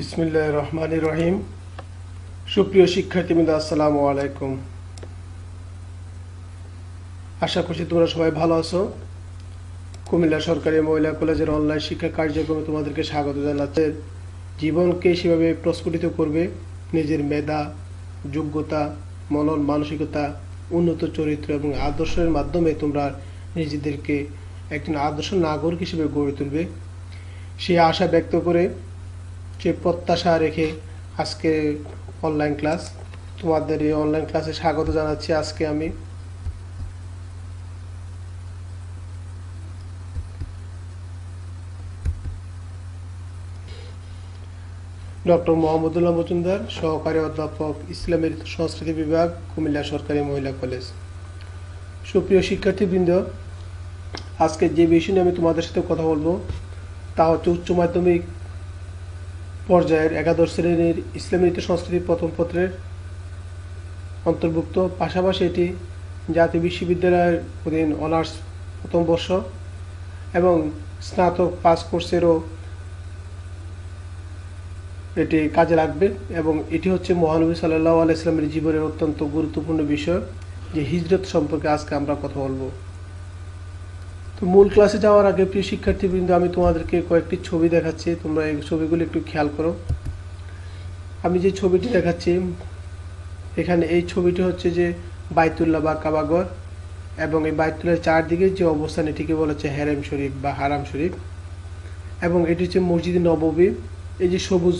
বিসমিল্লাহ রহমান রহিম সুপ্রিয় শিক্ষার্থীবৃন্দ আসসালামু আলাইকুম আশা করছি তোমরা সবাই ভালো আছো। কুমিল্লা সরকারি মহিলা কলেজের অনলাইন শিক্ষা কার্যক্রমে তোমাদেরকে স্বাগত জানাচ্ছে। জীবনকে সেভাবে প্রস্ফুটিত করবে নিজের মেধা, যোগ্যতা, মনন মানসিকতা, উন্নত চরিত্র এবং আদর্শের মাধ্যমে তোমরা নিজেদেরকে একজন আদর্শ নাগরিক হিসেবে গড়ে তুলবে। সেই আশা ব্যক্ত করে যে প্রত্যাশা রেখে আজকে অনলাইন ক্লাস তোমাদের এই অনলাইন ক্লাসে স্বাগত জানাচ্ছি আজকে আমি। ডক্টর মোহাম্মদুল্লাহ মজুমদার, সহকারী অধ্যাপক, ইসলামের সংস্কৃতি বিভাগ, কুমিল্লা সরকারি মহিলা কলেজ। সুপ্রিয় শিক্ষার্থীবৃন্দ, আজকে যে বিষয় নিয়ে আমি তোমাদের সাথে কথা বলব, তা হচ্ছে উচ্চ মাধ্যমিক পর্যায়ের একাদশ শ্রেণির ইসলামী নীতি সংস্কৃতি প্রথম পত্রের অন্তর্ভুক্ত। পাশাপাশি এটি জাতীয় বিশ্ববিদ্যালয়ের অধীন অনার্স প্রথম বর্ষ এবং স্নাতক পাস কোর্সেরও এটি কাজে লাগবে এবং এটি হচ্ছে মহানবী সাল্লাহ আলাইসলামের জীবনের অত্যন্ত গুরুত্বপূর্ণ বিষয় যে হিজরত সম্পর্কে আজকে আমরা কথা বলব। তো মূল ক্লাসে যাওয়ার আগে প্রিয় শিক্ষার্থীবৃন্দ, আমি তোমাদেরকে কয়েকটি ছবি দেখাচ্ছি। তোমরা এই ছবিগুলো একটু খেয়াল করো। আমি যে ছবিটি দেখাচ্ছি, এখানে এই ছবিটি হচ্ছে যে বাইতুল্লাহ বা কাবাগর এবং এই বাইতুল্লাহ চারদিকে যে অবস্থান এটিকে বলা হচ্ছে হ্যারেম শরীফ বা হারাম শরীফ। এবং এটি হচ্ছে মসজিদ নববী। এই যে সবুজ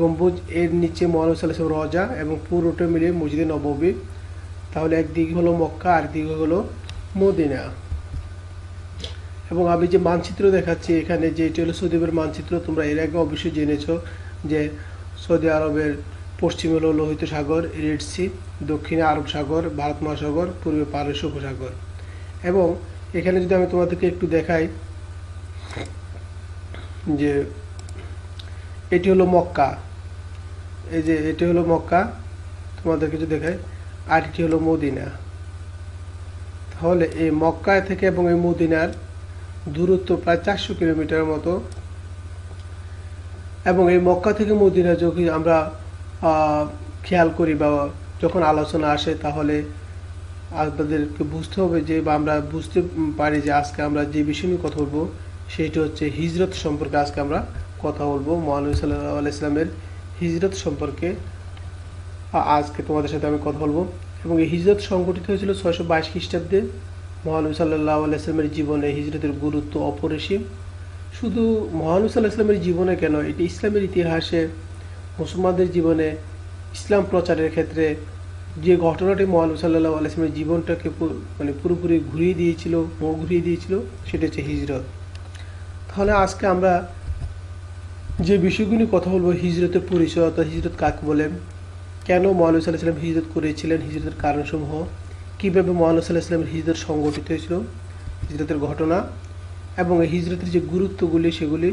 গম্বুজ, এর নিচে মহানবী সাল্লাহ রজা এবং পুরোটা মিলিয়ে মসজিদে নববী। তাহলে একদিকে হলো মক্কা আর দিকে হলো মদিনা। এবং আমি যে মানচিত্র দেখাচ্ছি এখানে যে এটি হলো সৌদি আরবের মানচিত্র, তোমরা এর আগে অবশ্যই জেনেছ যে সৌদি আরবের পশ্চিমে হলো লোহিত সাগর, রেড সি, দক্ষিণে আরব সাগর, ভারত মহাসাগর, পূর্বে পারস্য উপসাগর। এবং এখানে যদি আমি তোমাদেরকে একটু দেখাই যে এটি হলো মক্কা। এই যে এটি হলো মক্কা তোমাদের কিছু দেখাই, আর এটি হলো মদিনা। তাহলে এই মক্কা থেকে এবং এই মদিনার দূরত্ব প্রায় চারশো কিলোমিটার মতো। এবং এই মক্কা থেকে মদিনা যখন আমরা খেয়াল করি বা যখন আলোচনা আসে তাহলে আপনাদেরকে বুঝতে হবে যে বা আমরা বুঝতে পারি যে আজকে আমরা যে বিষয় নিয়ে কথা বলব, সেটি হচ্ছে হিজরত সম্পর্কে আজকে আমরা কথা বলব। মহানবী সাল্লাহ ইসলামের হিজরত সম্পর্কে আজকে তোমাদের সাথে আমি কথা বলব। এবং এই হিজরত সংগঠিত হয়েছিল ছয়শো বাইশ খ্রিস্টাব্দে। মহানবী সাল্লাহ আলাইসলামের জীবনে হিজরতের গুরুত্ব অপরিসীম। শুধু মহানবী সাল্লাহ ইসলামের জীবনে কেন? এটি ইসলামের ইতিহাসে মুসলমানদের জীবনে ইসলাম প্রচারের ক্ষেত্রে যে ঘটনাটি মহানবী সাল্লাহ আলাইসলামের জীবনটাকে মানে পুরোপুরি ঘুরিয়ে দিয়েছিল মোড় ঘুরিয়ে দিয়েছিল, সেটা হচ্ছে হিজরত। তাহলে আজকে আমরা যে বিষয়গুলি কথা বলব, হিজরতের পরিচয় অর্থাৎ হিজরত কাকে বলেন কেন মহানবী সাল্লাহ সাল্লাম হিজরত করেছিলেন, হিজরতের কারণসমূহ কীভাবে মহানবী সাল্লাহ সাল্লামের হিজরত সংগঠিত হয়েছিল, হিজরতের ঘটনা এবং এই হিজরতের যে গুরুত্বগুলি সেগুলি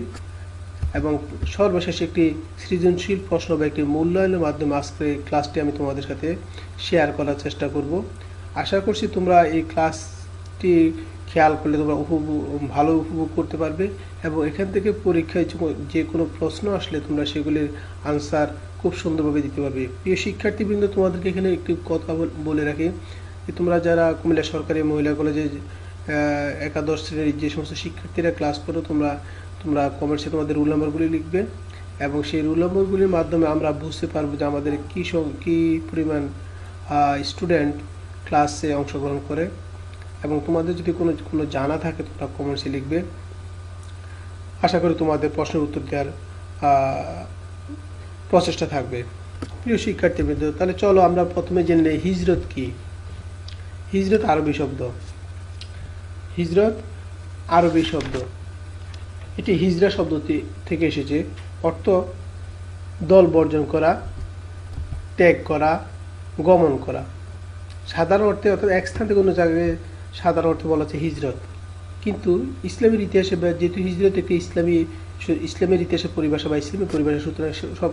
এবং সর্বশেষ একটি সৃজনশীল প্রশ্ন বা একটি মূল্যায়নের মাধ্যমে আজকে ক্লাসটি আমি তোমাদের সাথে শেয়ার করার চেষ্টা করব। আশা করছি তোমরা এই ক্লাসটি খেয়াল করলে তোমরা উপভোগ, ভালো উপভোগ করতে পারবে এবং এখান থেকে পরীক্ষায় যে কোনো প্রশ্ন আসলে তোমরা সেগুলির আনসার খুব সুন্দরভাবে দিতে পারবে। প্রিয় শিক্ষার্থীবৃন্দ, তোমাদেরকে এখানে একটি কথা বলে রাখি তোমরা যারা কুমিল্লা সরকারি মহিলা কলেজে একাদশ শ্রেণির যে সমস্ত শিক্ষার্থীরা ক্লাস করো, তোমরা তোমরা কমেন্টসে তোমাদের রুল নাম্বারগুলি লিখবে এবং সেই রুল নাম্বারগুলির মাধ্যমে আমরা বুঝতে পারব যে আমাদের কী কী পরিমাণ স্টুডেন্ট ক্লাসে অংশগ্রহণ করে এবং তোমাদের যদি কোনো কোনো জানা থাকে তোমরা কমেন্টসে লিখবে। আশা করি তোমাদের প্রশ্নের উত্তর দেওয়ার প্রচেষ্টা থাকবে। প্রিয় শিক্ষার্থীবৃন্দ, তাহলে চলো আমরা প্রথমে জেনে নেই হিজরত কি। হিজরত আরবি শব্দ। হিজরত আরবি শব্দ। এটি হিজরা শব্দটি থেকে এসেছে। অর্থ দল বর্জন করা, ত্যাগ করা, গমন করা। সাধারণ অর্থে অর্থাৎ এক স্থান থেকে অন্য জায়গায় সাধারণ অর্থে বলা হচ্ছে হিজরত। কিন্তু ইসলামের ইতিহাসে যেহেতু হিজরত একটি ইসলামী ইসলামের ইতিহাসে পরিভাষা বা ইসলামী পরিভাষা, সুতরাং সব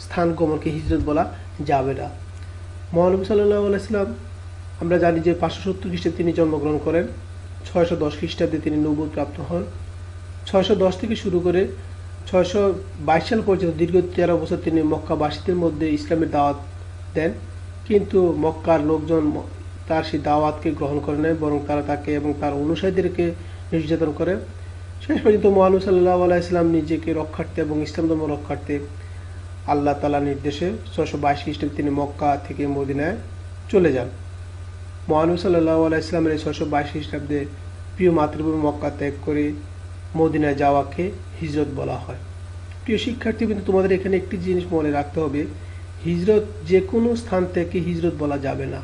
স্থান গমনকে হিজরত বলা যাবে না। মহানবী সাল্লাহ আলাইসলাম আমরা জানি যে পাঁচশো সত্তর খ্রিস্টাব্দে তিনি জন্মগ্রহণ করেন, ছয়শো দশ খ্রিস্টাব্দে তিনি নবুদ প্রাপ্ত হন। ছয়শো দশ থেকে শুরু করে ছয়শো বাইশ সাল পর্যন্ত দীর্ঘ তেরো বছর তিনি মক্কাবাসীদের মধ্যে ইসলামের দাওয়াত দেন। কিন্তু মক্কার লোকজন তার সেই দাওয়াতকে গ্রহণ করে নেয় বরং তারা তাকে এবং তার অনুসারীদেরকে নির্যাতন করে। শেষ পর্যন্ত মহানু সাল্লাহ আলাইসলাম নিজেকে রক্ষার্থে এবং ইসলাম ধর্ম রক্ষার্থে আল্লাহ তালা নির্দেশে ছশো বাইশ খ্রিস্টাব্দে তিনি মক্কা থেকে মদিনায় চলে যান। মহানু সাল্লাহ আলাইসলামের এই ছশো বাইশ খ্রিস্টাব্দে প্রিয় মাতৃভূমি মক্কা ত্যাগ করে মদিনায় যাওয়াকে হিজরত বলা হয়। প্রিয় শিক্ষার্থী, কিন্তু তোমাদের এখানে একটি জিনিস মনে রাখতে হবে, হিজরত যে কোনো স্থান থেকে হিজরত বলা যাবে না।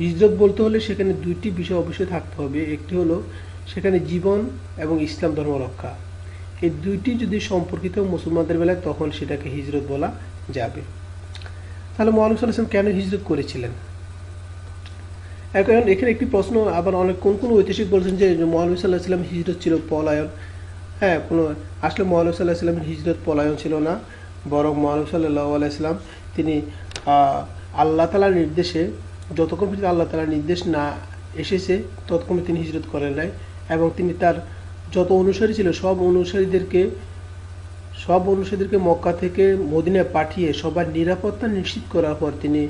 হিজরত বলতে হলে সেখানে দুইটি বিষয় অবশ্যই থাকতে হবে, একটি হলো সেখানে জীবন এবং ইসলাম ধর্ম রক্ষা। এই দুইটি যদি সম্পর্কিত মুসলমানদের বেলায়, তখন সেটাকে হিজরত বলা যাবে। তাহলে মোহাম্মদ সাল্লাম কেন হিজরত করেছিলেন? এখন এখানে একটি প্রশ্ন, আবার অনেক, কোন কোন ঐতিহাসিক বলছেন যে মোহাম্মদ সাল্লাহ সাল্লাম হিজরত ছিল পলায়ন? হ্যাঁ কোনো, আসলে মোহাম্মদ সাল্লাহ সাল্লামের হিজরত পলায়ন ছিল না, বরং মোহাম্মদ সাল্লাহ আলাইসাল্লাম তিনি আল্লাহ তালার নির্দেশে, যতক্ষণ পর্যন্ত আল্লাহ তালার নির্দেশ না এসেছে, ততক্ষণ তিনি হিজরত করেন নাই, এবং তিনি তার যত অনুসারী ছিল, সব অনুসারীদেরকে সব অনুসারীদেরকে মক্কা থেকে মদিনায় পাঠিয়ে সবার নিরাপত্তা নিশ্চিত করার পর তিনি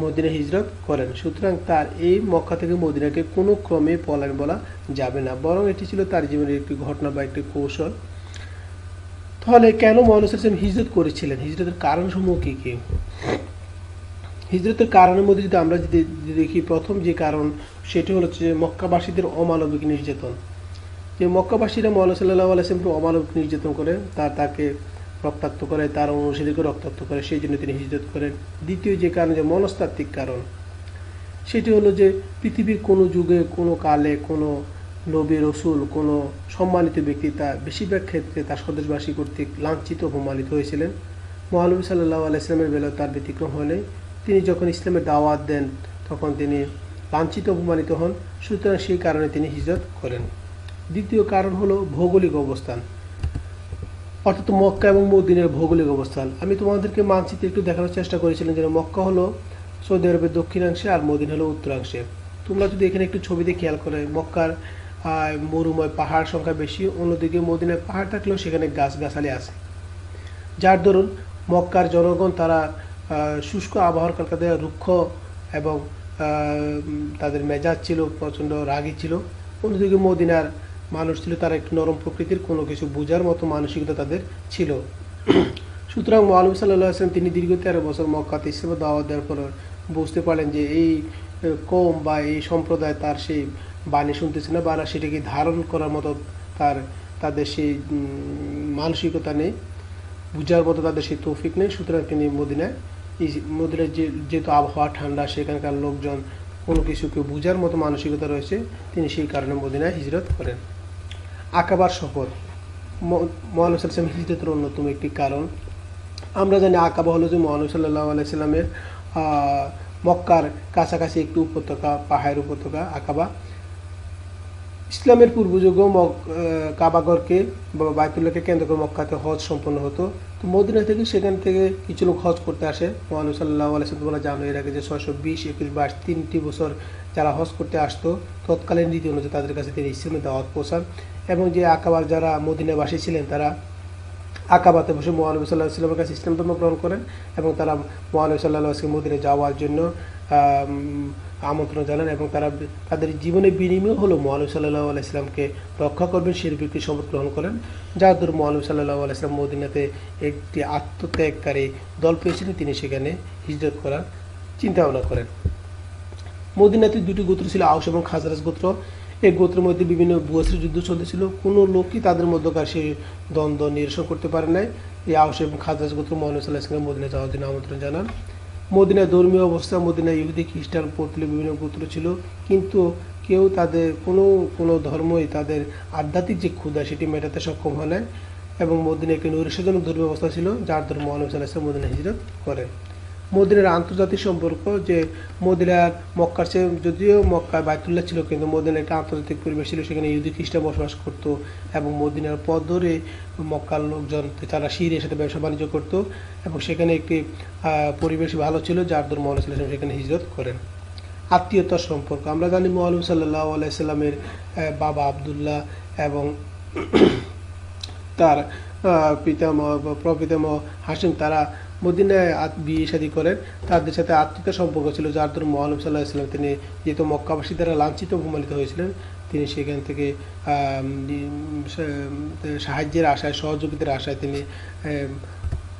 মদিনা হিজরত করেন। সুতরাং তার এই মক্কা থেকে মদিনাকে কোনো ক্রমে পলায়ন বলা যাবে না, বরং এটি ছিল তার জীবনের একটি ঘটনা বা একটি কৌশল। তাহলে কেন মহানুস ইসলাম হিজরত করেছিলেন? হিজরতের কারণসমূহ কী কী? হিজরতের কারণের মধ্যে যদি আমরা যদি দেখি, প্রথম যে কারণ সেটি হলো যে মক্কাবাসীদের অমানবিক নির্যাতন। যে মক্কাবাসীরা মহানুস সাল্লাহ আলাইসলামকে অমানবিক নির্যাতন করে তার তাকে রক্তাক্ত করে, তার অনুসারীকে রক্তাক্ত করে, সেই জন্য তিনি হিজরত করেন। দ্বিতীয় যে কারণ, যে মনস্তাত্ত্বিক কারণ, সেটি হলো যে পৃথিবীর কোনো যুগে, কোনো কালে, কোনো নবী রসুল, কোনো সম্মানিত ব্যক্তি তা বেশিরভাগ ক্ষেত্রে তার স্বদেশবাসী কর্তৃক লাঞ্ছিত অপমানিত হয়েছিলেন। মহানবী সাল্লাহ আলাইসলামের বেলায় তার ব্যতিক্রম হলে তিনি যখন ইসলামের দাওয়াত দেন, তখন তিনি লাঞ্ছিত অপমানিত হন। সুতরাং সেই কারণে তিনি হিজরত করেন। দ্বিতীয় কারণ হলো ভৌগোলিক অবস্থান। অর্থাৎ মক্কা এবং মদিনের ভৌগোলিক অবস্থান। আমি তোমাদেরকে মানচিত্রে একটু দেখানোর চেষ্টা করেছিলাম যেন মক্কা হলো সৌদি আরবের দক্ষিণাংশে আর মদিন হলো উত্তরাংশে। তোমরা যদি এখানে একটু ছবিতে খেয়াল করে, মক্কার মরুময় পাহাড় সংখ্যা বেশি, অন্যদিকে মদিনায় পাহাড় থাকলেও সেখানে গাছগাছালি আছে। যার দরুন মক্কার জনগণ তারা শুষ্ক আবহাওয়ার তাদের রুক্ষ এবং তাদের মেজাজ ছিল প্রচণ্ড রাগী ছিল। অন্যদিকে মদিনার মানুষ ছিল, তারা একটু নরম প্রকৃতির কোনো কিছু বোঝার মতো মানসিকতা তাদের ছিল। সুতরাং মহানবী সাল্লাহ আসলাম তিনি দীর্ঘ তেরো বছর মক্কাতে ইসলামের দাওয়াত দেওয়ার পর বুঝতে পারলেন যে এই কম বা এই সম্প্রদায় তার সেই বাণী শুনতেছে না বা সেটাকে ধারণ করার মতো তার, তাদের সেই মানসিকতা নেই, বুঝার মতো তাদের সেই তৌফিক নেই। সুতরাং তিনি মদিনায় মদিনায় যে, যেহেতু আবহাওয়া ঠান্ডা, সেখানকার লোকজন কোনো কিছুকে বুঝার মতো মানসিকতা রয়েছে, তিনি সেই কারণে মদিনায় হিজরত করেন। আকাবার সফর মহানব সাল্লাম হিজরতের অন্যতম একটি কারণ। আমরা জানি আঁকাবা হলো যে মহানব সাল্লাহ আলাইসাল্লামের মক্কার কাছাকাছি একটি উপত্যকা, পাহাড়ের উপত্যকা আঁকাবা। ইসলামের পূর্বযুগ কাবাগরকে বা বাইতুল্লাহকে কেন্দ্র করে মক্কাতে হজ সম্পন্ন হতো। মদিনা থেকে সেখান থেকে কিছু লোক হজ করতে আসে। মহানু সাল্লাহ আলাইসাল তোমরা জানো, এর আগে যে ছয়শো বিশ একুশ বাইশ তিনটি বছর যারা হজ করতে আসতো, তৎকালীন রীতি অনুযায়ী তাদের কাছে তিনি ইসলামের দাওয়াত পৌঁছান এবং যে আকাবার যারা মদিনাবাসী ছিলেন, তারা আকাবাতে বসে মহানবী সাল্লাহ সাল্লামের কাছে ইসলাম ধর্ম গ্রহণ করেন এবং তারা মহানবী সাল্লাহ আসলাম মদিনে যাওয়ার জন্য আমন্ত্রণ জানান এবং তারা তাদের জীবনের বিনিময় হলো মহানবী সাল্লাহ আলাইসলামকে রক্ষা করবেন ব্যক্তি শপথ গ্রহণ করেন। যার দূর মহানবী সাল্লাহ আলাইসলাম মদিনাতে একটি আত্মত্যাগকারী দল পেয়েছিলেন, তিনি সেখানে হিজরত করার চিন্তা ভাবনা করেন। মদিনাতে দুটি গোত্র ছিল আউস এবং খাজরাজ গোত্র। এই গোত্রের মধ্যে বিভিন্ন বুয়াসের যুদ্ধ চলতেছিল। কোনো লোকই তাদের মধ্যকার সেই দ্বন্দ্ব নিরসন করতে পারে নাই। এই আউস এবং খাজরাজ গোত্র মোহাম্মদ সাল্লাহ ইসলাম মদিনা যাওয়ার জন্য আমন্ত্রণ জানান। মদিনায় ধর্মীয় অবস্থা মদিনায় ইহুদি, খ্রিস্টান পৌতলে বিভিন্ন পুত্র ছিল। কিন্তু কেউ তাদের, কোনো কোনো ধর্মই তাদের আধ্যাত্মিক যে ক্ষুধা সেটি মেটাতে সক্ষম হয় না এবং মদিনায় একটি নৈরাশ্যজনক ধর্মীয় অবস্থা ছিল, যার ধর্ম আলম মদিনা হিজরত করেন। মদিনার আন্তর্জাতিক সম্পর্ক যে মদিনার মক্কার চেয়ে যদিও মক্কায় বায়তুল্লাহ ছিল, কিন্তু মদিনার একটা আন্তর্জাতিক পরিবেশ ছিল, সেখানে ইহুদি, খ্রিস্টান বসবাস করতো এবং মদিনার পথ ধরে মক্কার লোকজন তারা সিরিয়ার সাথে ব্যবসা বাণিজ্য করতো এবং সেখানে একটি পরিবেশ ভালো ছিল যার দর সাল্লাহ সাল্লাম সেখানে হিজরত করেন। আত্মীয়তার সম্পর্ক, আমরা জানি মোহাম্মদ সাল্লাহ আলাইসাল্লামের বাবা আবদুল্লাহ এবং তার পিতামহ বা প্রপিতামহ হাসিম তারা মদিনায় বিয়ে শাদী করেন। তাদের সাথে আত্মীয়তার সম্পর্ক ছিল, যার ধরুন মহানব সাল্লাহ তিনি যেহেতু মক্কাবাসী দ্বারা লাঞ্ছিত অপমানিত হয়েছিলেন, তিনি সেখান থেকে সাহায্যের আশায়, সহযোগিতার আশায় তিনি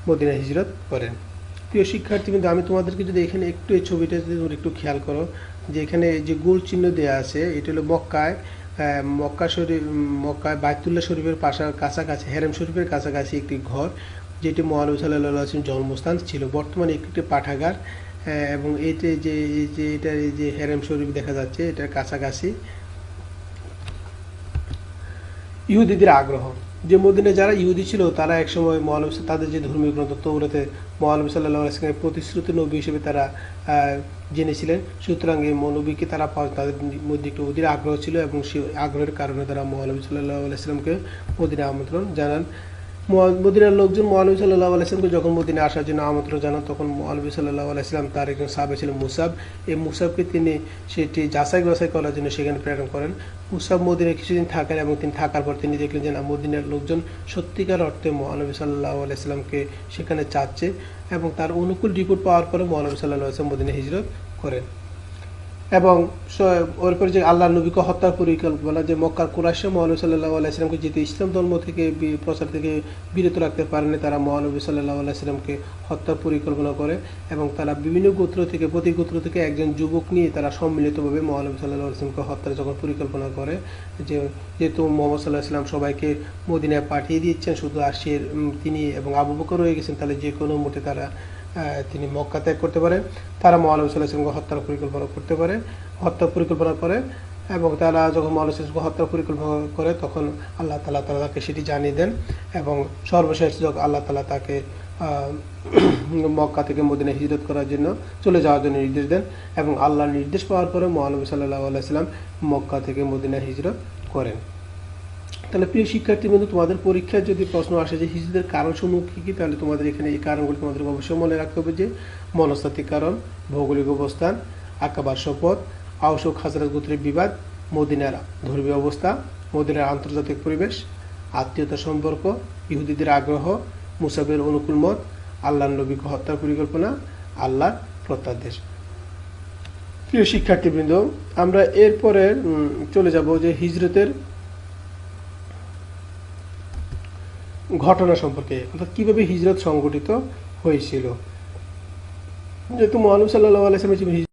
মদিনা হিজরত করেন। প্রিয় শিক্ষার্থী কিন্তু আমি তোমাদেরকে যদি এখানে একটু এই ছবিটা যদি একটু খেয়াল করো, যে এখানে যে গোল চিহ্ন দেওয়া আছে, এটা হলো মক্কায় মক্কা শরীফ মক্কায় বাইতুল্লাহ শরীফের পাশা, কাছাকাছি, হেরেম শরীফের কাছাকাছি একটি ঘর। যেটি মহানবী সাল্লাহ জন্মস্থান, ছিল বর্তমানে একটি পাঠাগার এবং এইটা যে যে এটা এই যে হেরেম শরীফ দেখা যাচ্ছে, এটার কাছাকাছি ইহুদিদের আগ্রহ। যে মদিনে যারা ইহুদি ছিল, তারা একসময় মহানবী তাদের যে ধর্মীয় গ্রন্থ তৌরাতে মহানবী সাল্লাহ প্রতিশ্রুত নবী হিসেবে তারা জেনেছিলেন। সুতরাং এই মৌলবীকে তারা তাদের মধ্যে একটু অধীর আগ্রহ ছিল এবং সেই আগ্রহের কারণে তারা মহানবী সাল্লাহ আলাইসলামকে মদিনে আমন্ত্রণ জানান। মদিনার লোকজন মহানবী সাল্লাহ আলাইসলামকে যখন মদিনে আসার জন্য আমন্ত্রণ জানান, তখন মহানবী সাল্লাহ আলাইসলাম তার একজন সাহাবে ছিলেন মুসাব। এই মুসাবকে তিনি সেটি যাচাই বাছাই করার জন্য সেখানে প্রেরণ করেন। মুসাব মদিনায় কিছুদিন থাকেন এবং তিনি থাকার পর তিনি দেখলেন যে না, মদিনার লোকজন সত্যিকার অর্থে মহানবী সাল্লাহ আলাইসলামকে সেখানে চাচ্ছে এবং তার অনুকূল রিপোর্ট পাওয়ার পরে মহানবী সাল্লাহ আলাইসলাম মদিনা হিজরত করেন। এবং ওর পরে যে আল্লাহ নবীকে হত্যার পরিকল্পনা যে মক্কার কুরাইশা মহানবী সাল্লাহ আলাইসলামকে যেহেতু ইসলাম ধর্ম থেকে প্রচার থেকে বিরত রাখতে পারেনি তারা মহানবী সাল্লাহ আলাইসলামকে হত্যার পরিকল্পনা করে এবং তারা বিভিন্ন গোত্র থেকে প্রতি গোত্র থেকে একজন যুবক নিয়ে তারা সম্মিলিতভাবে মহানবী সাল্লাহ আলাইসলামকে হত্যার যখন পরিকল্পনা করে যে যেহেতু মোহাম্মদ সাল্লাহ ইসলাম সবাইকে মদিনায় পাঠিয়ে দিচ্ছেন শুধু উম, তিনি এবং আবু বকর রয়ে গেছেন তাহলে যে কোনো মুহূর্তে তারা তিনি মক্কা ত্যাগ করতে পারেন। তারা মহানবী সাল্লাহ হত্যার পরিকল্পনা করতে পারে। হত্যার পরিকল্পনা করে এবং তারা যখন মহানবী সাল্লাল্লাহু হত্যার পরিকল্পনা করে, তখন আল্লাহ তালা তালা তাকে সেটি জানিয়ে দেন এবং সর্বশেষ যখন আল্লাহ তালা তাকে মক্কা থেকে মদিনা হিজরত করার জন্য চলে যাওয়ার জন্য নির্দেশ দেন এবং আল্লাহর নির্দেশ পাওয়ার পরে মহানবী সাল্লাহ আলাইসাল্লাম মক্কা থেকে মদিনা হিজরত করেন। তাহলে প্রিয় শিক্ষার্থী বন্ধু তোমাদের পরীক্ষায় যদি প্রশ্ন আসে যে হিজরতের কারণসমূহ কী কী, তাহলে তোমাদের এখানে এই কারণগুলি তোমাদের অবশ্যই মনে রাখতে হবে যে মনস্তাত্ত্বিক কারণ, ভৌগোলিক অবস্থান, আকাবার শপথ আউস ও গোত্রের বিবাদ, মদিনার ধর্মীয় অবস্থা, মদিনার আন্তর্জাতিক পরিবেশ আত্মীয়তা সম্পর্ক, ইহুদিদের আগ্রহ, মুসাবের অনুকূল মত আল্লাহ নবীকে হত্যার পরিকল্পনা আল্লাহ প্রত্যাদেশ। প্রিয় শিক্ষার্থীবৃন্দ, আমরা এরপরে চলে যাব যে হিজরতের ঘটনা সম্পর্কে, অর্থাৎ কীভাবে হিজরত সংগঠিত হয়েছিল। যেহেতু মহানব সাল্লাহ আলাইসলামের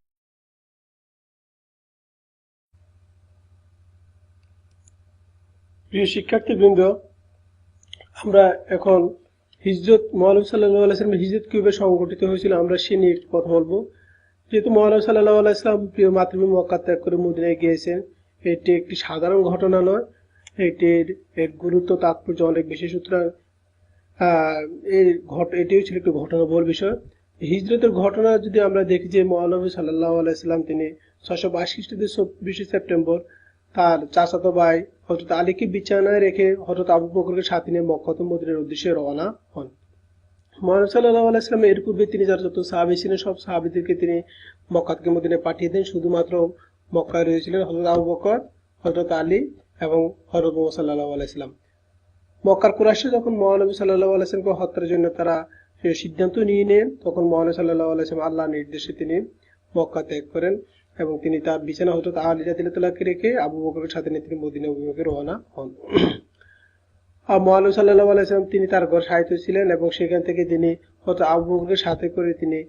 প্রিয় শিক্ষার্থীবৃন্দ, আমরা এখন হিজরত, মহানব সাল্লাহ আলাইসলামের হিজরত কীভাবে সংগঠিত হয়েছিল আমরা সে নিয়ে একটু কথা বলব। যেহেতু মহানব সাল্লাহ আলাইসলাম প্রিয় মাতৃভূমি মক্কা ত্যাগ করে মদিনায় গিয়েছেন, এটি একটি সাধারণ ঘটনা নয় এটির এর গুরুত্ব, তাৎপর্য অনেক বেশি। সুতরাং এই ঘট, এটিও ছিল একটি ঘটনাবহুল বিষয়। হিজরতের ঘটনা যদি আমরা দেখি যে মহানবী সাল্লাহ আলাইসাল্লাম তিনি ছশো বাইশ খ্রিস্টাব্দের চব্বিশে সেপ্টেম্বর তার চাচাতো ভাই হজরত আলীকে বিছানায় রেখে হজরত আবু বকরকে সাথে নিয়ে মক্কাত মদিনের উদ্দেশ্যে রওনা হন। মহানবী সাল্লাহ আলাইসাল্লাম এর পূর্বে তিনি যারা যত সাহাবি ছিলেন, সব সাহাবিদেরকে তিনি মক্কাতকে মদিনে পাঠিয়ে দেন। শুধুমাত্র মক্কায় রয়েছিলেন হজরত আবু বকর হজরত আলী এবং হজরত মোহাম্মদ সাল্লাহ আলাইসাল্লাম মক্কার কুরাইশা যখন মহানবী সাল্লাহ আলাইসলামকে হত্যার জন্য তারা সিদ্ধান্ত নিয়ে নেন, তখন মহানবী সাল্লাহ আলাইসলাম আল্লাহ নির্দেশে তিনি মক্কা ত্যাগ করেন এবং তিনি তার বিছানা হতো আলী রাদিল্লাহকে রেখে আবু বকরের সাথে নিয়ে তিনি মদিনা অভিমুখে রওনা হন। আর মহানবী সাল্লাহ আলাইসলাম তিনি তার ঘর সাহিত্য ছিলেন এবং সেখান থেকে তিনি হয়তো আবু বকরের সাথে করে তিনি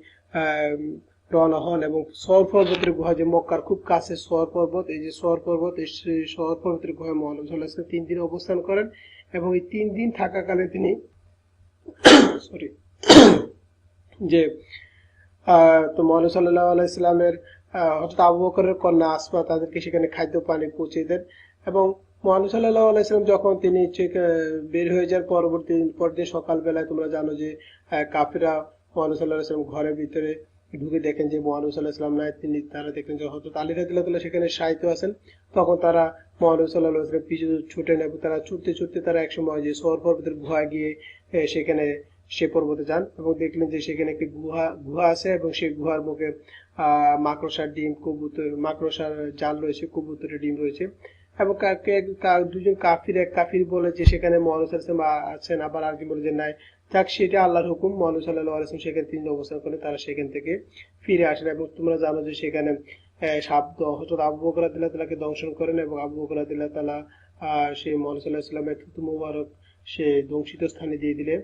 রওনা হন এবং সর পর্বতের গুহা যে মক্কার খুব কাছে সর পর্বত এই যে সর পর্বত এই সর পর্বতের গুহায় মহানবী সাল্লাহ তিন দিন অবস্থান করেন এবং এই তিন দিন থাকাকালে তিনি সরি যে তো মহানবী সাল্লাহ আলাইসাল্লামের হঠাৎ আবু বকরের কন্যা আসমা তাদেরকে সেখানে খাদ্য পানি পৌঁছে দেন এবং মহানবী সাল্লাহ আলাইসাল্লাম যখন তিনি বের হয়ে যাওয়ার পরবর্তী পরদিন সকালবেলায় তোমরা জানো যে কাফিরা মহানবী সাল্লাহ ঘরের ভিতরে ঢুকে দেখেন যে মহানবী সাল্লাহ সাল্লাম নাই তিনি তারা দেখলেন যে হয়তো আলী রাদিল্লাহ সেখানে সাহিত্য আছেন। তখন তারা মহানবী সাল্লাহ সাল্লাম পিছু ছুটেন এবং তারা ছুটতে ছুটতে তারা একসময় যে সোহর পর্বতের গুহায় গিয়ে সেখানে সে পর্বতে যান এবং দেখলেন যে সেখানে একটি গুহা গুহা আছে এবং সেই গুহার মুখে আহ মাকড়সার ডিম, কবুতর, মাকড়সার জাল রয়েছে, কবুতরের ডিম রয়েছে এবং কা- কে- কা- দুজন কাফির, এক কাফির বলে যে সেখানে সাল্লাম আছেন। আবার আরেকজন বলে যে নাই যাক সেটা আল্লাহর হুকুম। মোহাম্মদ সাল্লাহ সেখানে তিনি অবস্থান করেন তারা সেখান থেকে ফিরে আসেন এবং তোমরা জানো যে সেখানে আহ, হজরত আবু বকর আদিল্লাহ তালাকে দংশন করেন এবং আবু বকর আদিল্লাহ তালা আহ, মোহাম্মদ সাল্লাহ ইসলামের থুতু মুবারক সে দংশিত স্থানে দিয়ে দিলে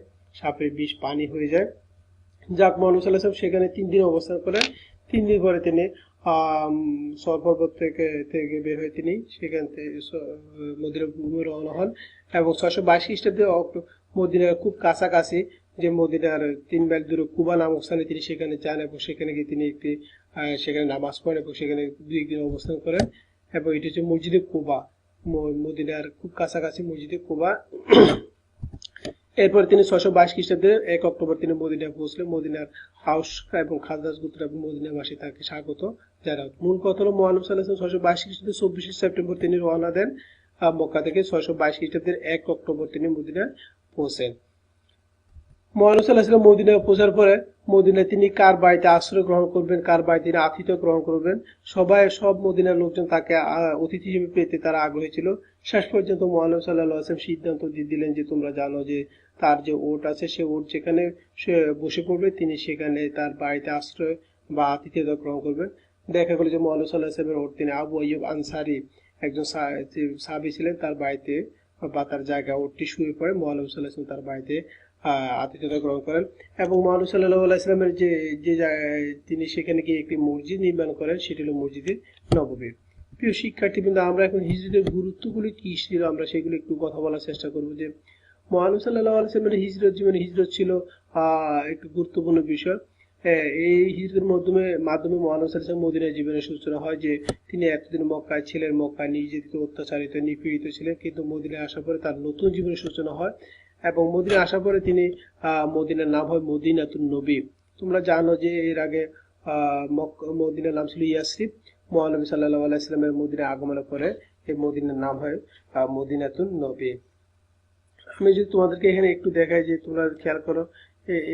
বিষ পানি হয়ে যায়। যাক মোহাম্মদ সাল্লাহ সেখানে তিন দিন অবস্থান করেন। তিন দিন পরে তিনি পর্বত থেকে থেকে বের হয়ে তিনি সেখান থেকে মদিনা রওনা হন এবং ছয়শো বাইশ খ্রিস্টাব্দে মদিনার খুব কাছাকাছি যে মদিনার তিন মাইল দূরে কুবা নামক স্থানে তিনি সেখানে যান এবং সেখানে গিয়ে তিনি একটি সেখানে নামাজ পড়েন এবং সেখানে দুই একদিন অবস্থান করেন এবং এটি হচ্ছে মসজিদে কুবা। মদিনার খুব কাছাকাছি মসজিদে কুবা। এরপর তিনি ছয়শো বাইশ খ্রিস্টাব্দে এক অক্টোবর তিনি মদিনায় পৌঁছলেন। মদিনার হাউস এবং খাজদাস গোত্র এবং মদিনাবাসী তাকে স্বাগত জানান। মূল কথা হলো মহানব সাল্লাহ ছয়শো বাইশ খ্রিস্টাব্দে চব্বিশে সেপ্টেম্বর তিনি রওনা দেন মক্কা থেকে। ছয়শো বাইশ খ্রিস্টাব্দের এক অক্টোবর তিনি মদিনায় পৌঁছেন মহানব সাল্লাহ সাল্লাম মদিনায় পৌঁছার পরে মদিনায় তিনি কার বাড়িতে আশ্রয় গ্রহণ করবেন, কার বাড়িতে তিনি আতিথ্য গ্রহণ করবেন, সবাই সব মদিনার লোকজন তাকে অতিথি হিসেবে পেতে তারা আগ্রহী ছিল। শেষ পর্যন্ত মহানব সিদ্ধান্ত দিয়ে দিলেন যে, তোমরা জানো যে, তার যে ওট আছে, সে ওট যেখানে সে বসে পড়বে, তিনি সেখানে তার বাড়িতে আশ্রয় বা আতিথ্যতা গ্রহণ করবেন। দেখা গেল যে মহানব সাল্লাহ আসলামের ওট তিনি আবু আইয়ুব আনসারি একজন সা- যে সাহাবী ছিলেন, তার বাড়িতে বা তার জায়গা পড়ে মহানব সাল্লাহ আসলাম তার বাড়িতে আতিথ্যতা গ্রহণ করেন এবং আলাইসলামের যে যে তিনি সেখানে গিয়ে একটি মসজিদ নির্মাণ করেন, সেটি হলো মসজিদের নববী প্রিয় শিক্ষার্থীবৃন্দ, আমরা এখন হিজরতের গুরুত্বগুলি কি ছিল, আমরা সেগুলি একটু কথা বলার চেষ্টা করব যে, মহানব সাল্লাহ আলাইসলামের হিজরত জীবনে হিজরত ছিল একটি গুরুত্বপূর্ণ বিষয়। হ্যাঁ, এই হিজরতের মাধ্যমে মাধ্যমে জীবনের সূচনা হয় যে তিনি এতদিন মক্কায় ছিলেন মক্কায় অত্যাচারিত নিপীড়িত ছিলেন কিন্তু মদিনায় আসার পরে তার নতুন জীবনের সূচনা হয় এবং মদিনা আসার পরে তিনি মদিনার নাম হয় নবী। তোমরা জানো যে এর আগে মদিনার নাম ছিল ইয়াসরিফ মহানবী সাল্লাহ আলাইস্লামের মদিনায় আগমনের পরে এই মদিনার নাম হয় মদিনাতুন নবী। আমি যদি তোমাদেরকে এখানে একটু দেখাই যে তোমরা খেয়াল করো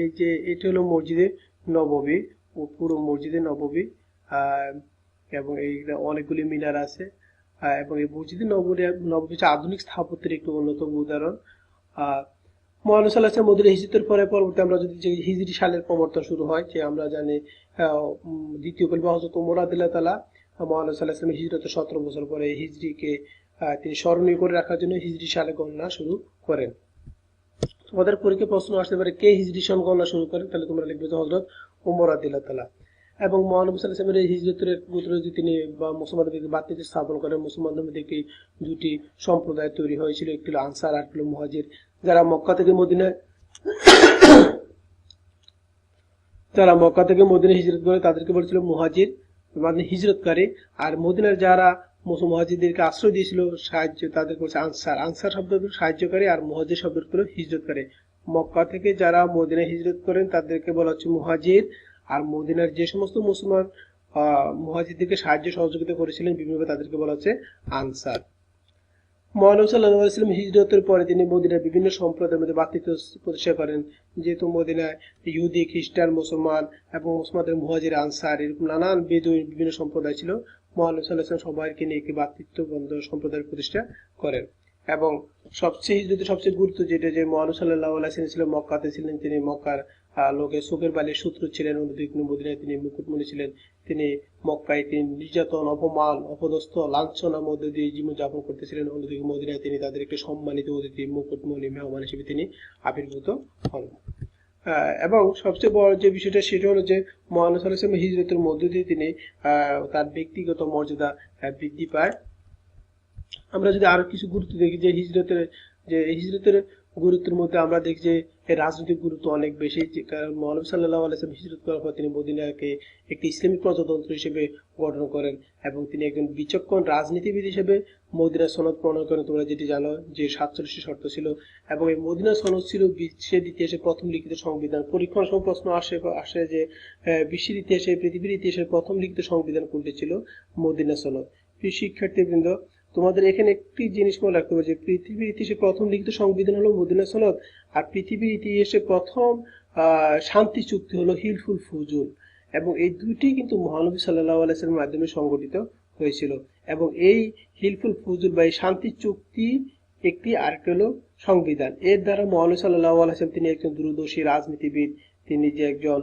এই যে এটি হলো মসজিদে নববী ও পুরো মসজিদে নববী এবং এই অনেকগুলি মিনার আছে এবং এই মসজিদে নববী নববী আধুনিক স্থাপত্যের একটি অন্যতম উদাহরণ। আহ, মহানবী সাল্লাহ মদিনা হিজরতের পরে পরবর্তী আমরা যদি যে হিজরি সালের প্রবর্তন শুরু হয় যে আমরা জানি দ্বিতীয় কলিবা হজরত উমর আদিল্লাহ তালা মহানবী সাল্লাহ আসলামের হিজরতের সতেরো বছর পরে হিজরিকে তিনি স্মরণীয় করে রাখার জন্য হিজরি সালে গণনা শুরু করেন। তোমাদের পরীক্ষা প্রশ্ন আসতে পারে, কে হিজরি সন গণনা শুরু করেন তাহলে তোমরা লিখবে যে হজরত উমর আদিল্লাহ তালা এবং মহানবী সাল্লাহ এই হিজরতের গোত্র যদি তিনি বা মুসলমানদেরকে বাতিতে স্থাপন করেন মুসলমানদের মধ্যে দুটি সম্প্রদায় তৈরি হয়েছিল, একটি আনসার আর একটি মুহাজির। যারা মক্কা থেকে মদিনায়, যারা মক্কা থেকে মদিনা হিজরত করে, তাদেরকে বলেছিল মুহাজির মানে হিজরতকারী। আর মদিনার যারা মুসলিম আশ্রয় দিয়েছিল, সাহায্য তাদের বলছে আনসার। আনসার শব্দ সাহায্যকারী আর মুহাজির শব্দ হলো হিজরতকারী মক্কা থেকে যারা মদিনা হিজরত করেন, তাদেরকে বলা হচ্ছে মুহাজির। আর মদিনার যে সমস্ত মুসলমান আহ মুহাজিরদেরকে সাহায্য সহযোগিতা করেছিলেন, বিভিন্নভাবে তাদেরকে বলা হচ্ছে আনসার। মহানবী সাল্লাহ আলাইসাল্লাম হিজরতের পরে তিনি মদিনার বিভিন্ন সম্প্রদায়ের মধ্যে ভাতৃত্ব প্রতিষ্ঠা করেন। যেহেতু মদিনায় ইহুদি, খ্রিস্টান, মুসলমান এবং মুসলমানদের মুহাজির, আনসার এরকম নানান বেদুইন বিভিন্ন সম্প্রদায় ছিল মহানবী সাল্লাহ সবাইকে নিয়ে একটি ভাতৃত্ব বন্ধ সম্প্রদায়ের প্রতিষ্ঠা করেন। এবং সবচেয়ে হিজরতে সবচেয়ে গুরুত্ব যেটা যে মহানবী সাল্লাহ আলাইসাল্লাম ছিলেন, মক্কাতে ছিলেন, তিনি মক্কার লোকের সুখের বালির সূত্র ছিলেন অন্যদিকে মদিনায় তিনি মুকুটমণি ছিলেন, তিনি মক্কায় তিনি নির্যাতন, অপমান, অপদস্থ, লাঞ্ছনার মধ্যে দিয়ে জীবনযাপন করতেছিলেন অন্যদিকে মদিনায় তিনি তাদের একটি সম্মানিত অতিথি, মুকুটমণি, মেহমান হিসেবে তিনি আবির্ভূত হন। এবং সবচেয়ে বড় যে বিষয়টা সেটা হলো যে সাল্লাল্লাহু হিজরতের মধ্য দিয়ে তিনি তার ব্যক্তিগত মর্যাদা বৃদ্ধি পায়। আমরা যদি আরও কিছু গুরুত্ব দেখি যে হিজরতের যে হিজরতের গুরুত্বের মধ্যে আমরা দেখি যে এর রাজনৈতিক গুরুত্ব অনেক বেশি কারণ মহানবী সাল্লাহ হিজরত করার পর তিনি মদিনাকে একটি ইসলামিক প্রজাতন্ত্র হিসেবে গঠন করেন এবং তিনি একজন বিচক্ষণ রাজনীতিবিদ হিসেবে মদিনা সনদ প্রণয়ন করেন। তোমরা যেটি জানো যে সাতচল্লিশটি শর্ত ছিল এবং এই মদিনা সনদ ছিল বিশ্বের ইতিহাসে প্রথম লিখিত সংবিধান। পরীক্ষার সময় প্রশ্ন আসে আসে যে বিশ্বের ইতিহাসে, পৃথিবীর ইতিহাসে প্রথম লিখিত সংবিধান কোনটি ছিল? মদিনা সনদ। শিক্ষার্থীবৃন্দ তোমাদের এখানে একটি জিনিস মনে রাখতে হবে যে পৃথিবীর ইতিহাসে প্রথম লিখিত সংবিধান হলো মদিনা সনদ, আর পৃথিবীর ইতিহাসে প্রথম শান্তি চুক্তি হলো হিলফুল ফুজুল। এবং এই দুইটি কিন্তু মহানবী সাল্লাহ আলাইসের মাধ্যমে সংগঠিত হয়েছিল। এবং এই হিলফুল ফুজুল বা এই শান্তি চুক্তি একটি আরেকটি হলো সংবিধান। এর দ্বারা মহানবী সাল্লাহ আলাইসাল্লাম তিনি একজন দূরদর্শী রাজনীতিবিদ, তিনি যে একজন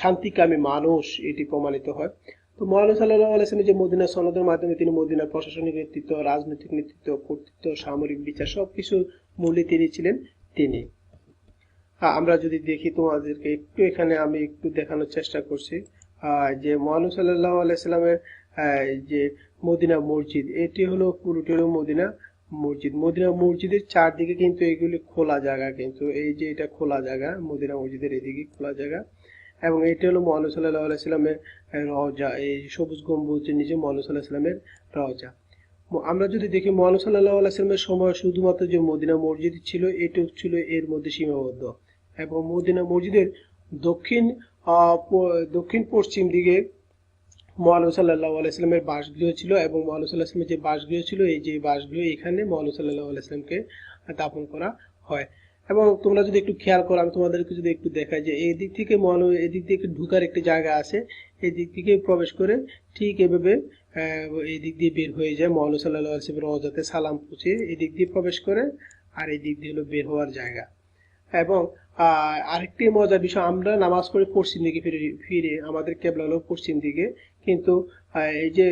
শান্তিকামী মানুষ, এটি প্রমাণিত হয়। তো মহানবী সাল্লাহ আলাইসলামের যে মদিনা সনদের মাধ্যমে তিনি মদিনার প্রশাসনিক নেতৃত্ব, রাজনৈতিক নেতৃত্ব কর্তৃত্ব সামরিক বিচার সবকিছু মূল্যে তিনি ছিলেন তিনি। আমরা যদি দেখি তোমাদেরকে একটু এখানে আমি একটু দেখানোর চেষ্টা করছি। যে মহানবী সাল্লাহ আলাইসাল্লামের যে মদিনা মসজিদ, এটি হলো পুরোটি হলো মদিনা মসজিদ। মদিনা মসজিদের চারদিকে কিন্তু এগুলি খোলা জায়গা কিন্তু, এই যে এটা খোলা জায়গা, মদিনা মসজিদের এদিকে খোলা জায়গা। এবং এটি হলো মহানবী সাল্লাহ আলাইসাল্লামের রওজা। এই সবুজ গম্বুজের নিচে মহানবী সাল্লাহ সাল্লামের রওজা। আমরা যদি দেখি মহানবী সাল্লাহ সময় শুধুমাত্র যে মদিনা মসজিদ ছিল এটুক ছিল এর মধ্যে সীমাবদ্ধ। এবং মদিনা মসজিদের দক্ষিণ দক্ষিণ পশ্চিম দিকে মহানবী সাল্লাহ আলাইস্লামের বাসগৃহ ছিল এবং মহানবী সাল্লাহ যে বাসগৃহ ছিল, এই যে বাসগৃহ, এখানে মহানবী সাল্লাহ আলাইস্লামকে দাপন করা হয়। এবং তোমরা যদি একটু খেয়াল করো, আমি তোমাদেরকে যদি একটু দেখাই যে এই দিক থেকে মহানবী এদিক থেকে ঢুকার একটি জায়গা আছে, এই দিক থেকে প্রবেশ করে ঠিক এভাবে এই দিক দিয়ে বের হয়ে যায় মহানবী সাল্লাহ রওজাতে সালাম পুছে এই দিক দিয়ে প্রবেশ করে আর এই দিক দিয়ে হলো বের হওয়ার জায়গা। এবং আরেকটি মজার বিষয়, আমরা নামাজ পড়ে পশ্চিম দিকে ফিরে ফিরে আমাদের কেবলা হলো পশ্চিম দিকে, কিন্তু এই যে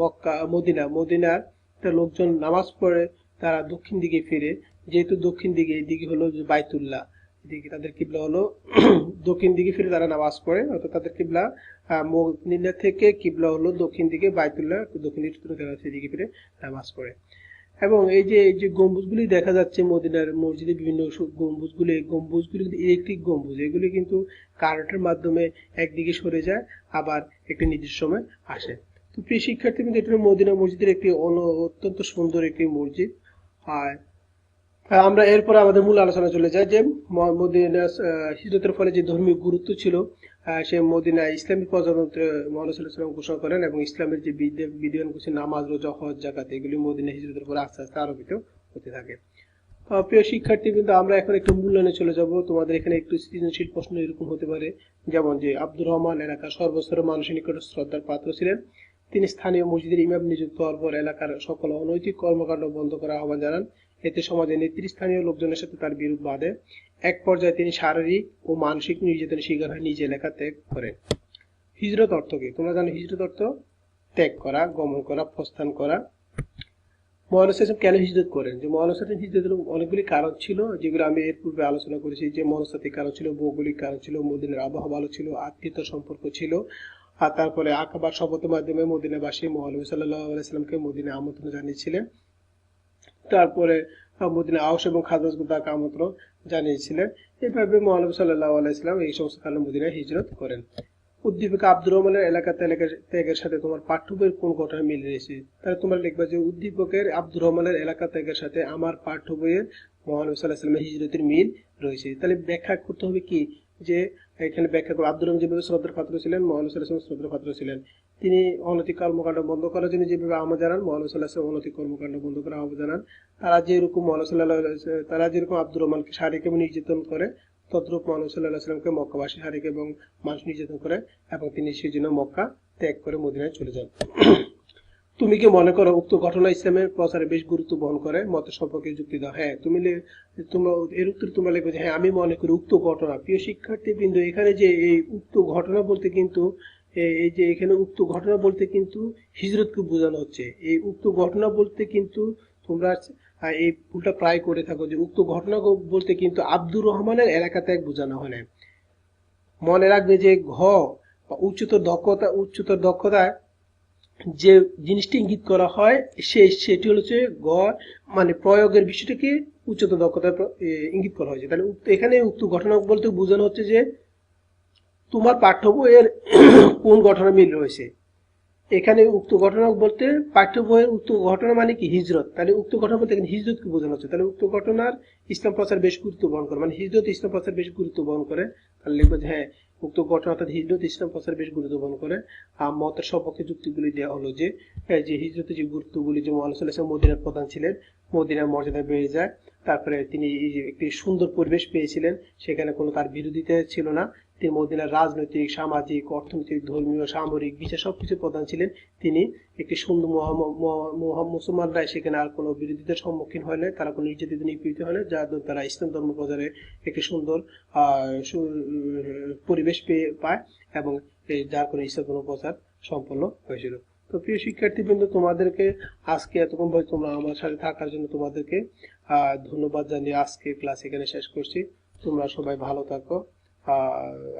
মক্কা, মদিনা, মদিনার লোকজন নামাজ পড়ে, তারা দক্ষিণ দিকে ফিরে যেহেতু দক্ষিণ দিকে, এই দিকে হলো যে বাইতুল্লাহ এদিকে তাদের কিবলা হলো, দক্ষিণ দিকে ফিরে তারা নামাজ পড়ে, অর্থাৎ তাদের কিবলা মদিনা থেকে কিবলা হলো দক্ষিণ দিকে, বাইতুল্লাহ, দক্ষিণ দিকে তারা ফিরে নামাজ পড়ে। এবং এই যে এই যে গম্বুজগুলি দেখা যাচ্ছে মদিনার মসজিদে, বিভিন্ন গম্বুজগুলি গম্বুজগুলি কিন্তু ইলেকট্রিক গম্বুজ, এগুলি কিন্তু কারেন্টের মাধ্যমে একদিকে সরে যায়, আবার একটি নির্দিষ্ট সময় আসে। তো প্রিয় শিক্ষার্থী কিন্তু এটা মদিনা মসজিদের একটি অন- অত্যন্ত সুন্দর একটি মসজিদ। আর আমরা এরপরে আমাদের মূল আলোচনা চলে যাই যে মদিনা হিজরতের ফলে যে ধর্মীয় গুরুত্ব ছিল সে মদিনা ইসলামী প্রজাতন্ত্র, মোহাম্মদ ঘোষণা করেন এবং ইসলামের যে বিধি- বিধান করছে নামাজ, রোজা, হজ জাকাত এগুলি মদিনা হিজরতের পরে আস্তে আস্তে আরোপিত হতে থাকে। প্রিয় শিক্ষার্থী, কিন্তু আমরা এখন একটু মূল্যায়নে চলে যাব। তোমাদের এখানে একটু সৃজনশীল প্রশ্ন এরকম হতে পারে, যেমন যে আব্দুর রহমান এলাকার সর্বস্তরের মানুষের নিকট শ্রদ্ধার পাত্র ছিলেন। তিনি স্থানীয় মসজিদের ইমাম নিযুক্ত হওয়ার পর এলাকার সকল অনৈতিক কর্মকাণ্ড বন্ধ করার আহ্বান জানান। এতে সমাজের নেতৃস্থানীয় লোকজনের সাথে তার বিরোধ বাঁধে। এক পর্যায়ে তিনি শারীরিক ও মানসিক নির্যাতনের শিকার হয়ে নিজ এলাকা ত্যাগ করেন। হিজরত অর্থ কি? তোমরা জানো হিজরত অর্থ ত্যাগ করা, গমন করা, প্রস্থান করা। মহানবী সাল্লাম কেন হিজরত করেন? যে মহানবী সাল্লাম হিজরতের অনেকগুলি কারণ ছিল, যেগুলো আমি এর পূর্বে আলোচনা করেছি। যে মনস্তাত্ত্বিক কারণ ছিল, ভৌগোলিক কারণ ছিল, মদিনার আবহাওয়া ভালো ছিল, আত্মীয়তার সম্পর্ক ছিল। আর তারপরে আকাবার শপথের মাধ্যমে মদিনাবাসী মহানবী সাল্লাহ আলাইসাল্লামকে মদিনা আমন্ত্রণ জানিয়েছিলেন। তারপরে মদিনা আউস এবং খাজাজ তাকে আমন্ত্রণ জানিয়েছিলেন। এইভাবে মহানবী সাল্লাহ আলাইসাল্লাম এই সমস্ত কারণে মদিনায় হিজরত করেন। উদ্দীপক আব্দুর রহমানের এলাকা ত্যাগের সাথে তোমার পাঠ্য বইয়ের কোন ঘটনা মিল রয়েছে? তাহলে তোমরা লিখবা যে উদ্দীপকের আব্দুর রহমানের এলাকা ত্যাগের সাথে আমার পাঠ্য বইয়ের মহানবী সাল্লাহ হিজরতের মিল রয়েছে। তাহলে ব্যাখ্যা করতে হবে কি? যে এখানে ব্যাখ্যা করব। আব্দুর রহমান যেভাবে শ্রদ্ধার পাত্র ছিলেন, মহানবী সাল্লাহ শ্রদ্ধার পাত্র ছিলেন। তিনি অনৈতিক কর্মকাণ্ড বন্ধ করার জন্য যেভাবে আহ্বান জানান, মহানবী সাল্লাহ অনৈতিক কর্মকাণ্ড বন্ধ করার আহ্বান জানান। তারা যেরকম মহানবী সাল্লাহ তারা যেরকম আব্দুর রহমানকে শারীরিক এবং নির্যাতন করে, তদ্রূপ মহানবী মক্কাবাসী শারীরিক এবং মানুষ নির্যাতন করে এবং তিনি সেই জন্য মক্কা ত্যাগ করে মদিনায় চলে যান। তুমি কি মনে করো উক্ত ঘটনা ইসলামের প্রচারে বেশ গুরুত্ব বহন করে? মত সম্পর্কে যুক্তি দাও। হ্যাঁ তুমি এর উত্তর তোমরা লিখবে হ্যাঁ আমি মনে করি উক্ত ঘটনা। প্রিয় শিক্ষার্থী বিন্দু এখানে যে এই উক্ত ঘটনা বলতে কিন্তু এই যে এখানে উক্ত ঘটনা বলতে কিন্তু হিজরতকে বোঝানো হচ্ছে। এই উক্ত ঘটনা বলতে কিন্তু তোমরা এই ভুলটা প্রায় করে থাকো যে উক্ত ঘটনা বলতে কিন্তু আব্দুর রহমানের এলাকা ত্যাগ বোঝানো হয় মনে রাখবে যে ঘ উচ্চতর দক্ষতা, উচ্চতর দক্ষতায় যে জিনিসটি ইঙ্গিত করা হয়, সে, সেটি হচ্ছে গ মানে প্রয়োগের বিষয়টাকে উচ্চতর দক্ষতা ইঙ্গিত করা হয়েছে। তাহলে এখানে উক্ত ঘটনা বলতে বোঝানো হচ্ছে যে তোমার পাঠ্য বইয়ের কোন ঘটনা মিল রয়েছে? এখানে উক্ত ঘটনা বলতে পাঠ্য বইয়ের উক্ত ঘটনা মানে কি? হিজরত। তাহলে উক্ত ঘটনা বলতে এখানে হিজরতকে বোঝানো হচ্ছে? তাহলে উক্ত ঘটনার ইসলাম প্রচার বেশ গুরুত্ব বহন করে। মানে হিজরত ইসলাম প্রচার বেশ গুরুত্ব বহন করে। তাহলে লিখব যে হ্যাঁ উক্ত ঘটনা অর্থাৎ হিজরত ইসলাম প্রচার বেশ গুরুত্ব বহন করে। আর মতের সপক্ষে যুক্তিগুলি দেওয়া হলো যে যে হিজরতের যে গুরুত্বগুলি যে মহান সাল্লাহ মদিনার প্রধান ছিলেন, মদিনার মর্যাদা বেড়ে যায়। তারপরে তিনি একটি সুন্দর পরিবেশ পেয়েছিলেন, সেখানে কোনো তার বিরোধিতা ছিল না। তিনি মদিনার রাজনৈতিক, সামাজিক, অর্থনৈতিক, ধর্মীয়, সামরিক বিষয় সবকিছু প্রধান ছিলেন তিনি। একটি সুন্দর মুসলমানরা সেখানে আর কোনো বিরোধিতার সম্মুখীন হয় না তারা কোনো নির্যাতিত, নিপীড়িত হয় না যার তারা ইসলাম ধর্ম প্রচারে একটি সুন্দর পরিবেশ পেয়ে পায় এবং যার কোনো ইসলাম ধর্ম প্রচার সম্পন্ন হয়েছিল। তো প্রিয় শিক্ষার্থীবৃন্দ, তোমাদেরকে আজকে এতক্ষণ ভাবে তোমরা আমার সাথে থাকার জন্য তোমাদেরকে ধন্যবাদ জানিয়ে আজকে ক্লাস এখানে শেষ করছি। তোমরা সবাই ভালো থাকো। Uh,